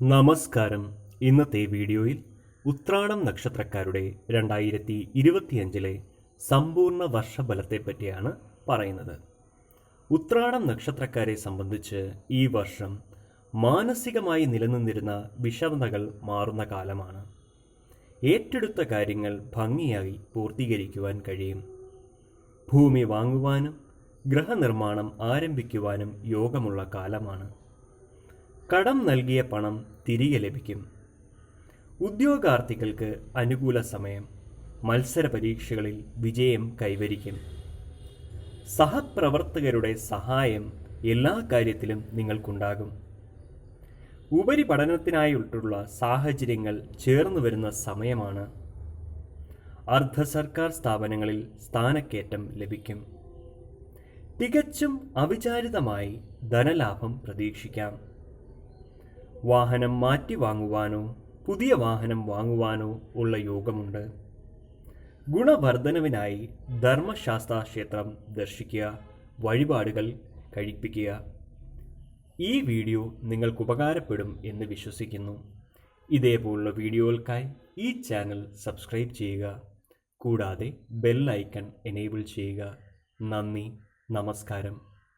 നമസ്കാരം. ഇന്നത്തെ വീഡിയോയിൽ ഉത്രാടം നക്ഷത്രക്കാരുടെ രണ്ടായിരത്തി ഇരുപത്തിയഞ്ചിലെ സമ്പൂർണ വർഷഫലത്തെ പറ്റിയാണ് പറയുന്നത്. ഉത്രാടം നക്ഷത്രക്കാരെ സംബന്ധിച്ച് ഈ വർഷം മാനസികമായി നിലനിന്നിരുന്ന വിഷമതകൾ മാറുന്ന കാലമാണ്. ഏറ്റെടുത്ത കാര്യങ്ങൾ ഭംഗിയായി പൂർത്തീകരിക്കുവാൻ കഴിയും. ഭൂമി വാങ്ങുവാനും ഗൃഹനിർമ്മാണം ആരംഭിക്കുവാനും യോഗമുള്ള കാലമാണ്. കടം നൽകിയ പണം തിരികെ ലഭിക്കും. ഉദ്യോഗാർത്ഥികൾക്ക് അനുകൂല സമയം മത്സര പരീക്ഷകളിൽ വിജയം കൈവരിക്കും. സഹപ്രവർത്തകരുടെ സഹായം എല്ലാ കാര്യത്തിലും നിങ്ങൾക്കുണ്ടാകും. ഉപരിപഠനത്തിനായിട്ടുള്ള സാഹചര്യങ്ങൾ ചേർന്നു വരുന്ന സമയമാണ്. അർദ്ധ സർക്കാർ സ്ഥാപനങ്ങളിൽ സ്ഥാനക്കയറ്റം ലഭിക്കും. തികച്ചും അവിചാരിതമായി ധനലാഭം പ്രതീക്ഷിക്കാം. വാഹനം മാറ്റി വാങ്ങുവാനോ പുതിയ വാഹനം വാങ്ങുവാനോ ഉള്ള യോഗമുണ്ട്. ഗുണവർദ്ധനവിനായി ധർമ്മശാസ്ത്ര ക്ഷേത്രം ദർശിക്കുക വഴിപാടുകൾ കഴിപ്പിക്കുക. ഈ വീഡിയോ നിങ്ങൾക്ക് ഉപകാരപ്പെടും എന്ന് വിശ്വസിക്കുന്നു. ഇതേപോലുള്ള വീഡിയോകൾക്കായി ഈ ചാനൽ സബ്സ്ക്രൈബ് ചെയ്യുക. കൂടാതെ ബെൽ ഐക്കൺ എനേബിൾ ചെയ്യുക. നന്ദി. നമസ്കാരം.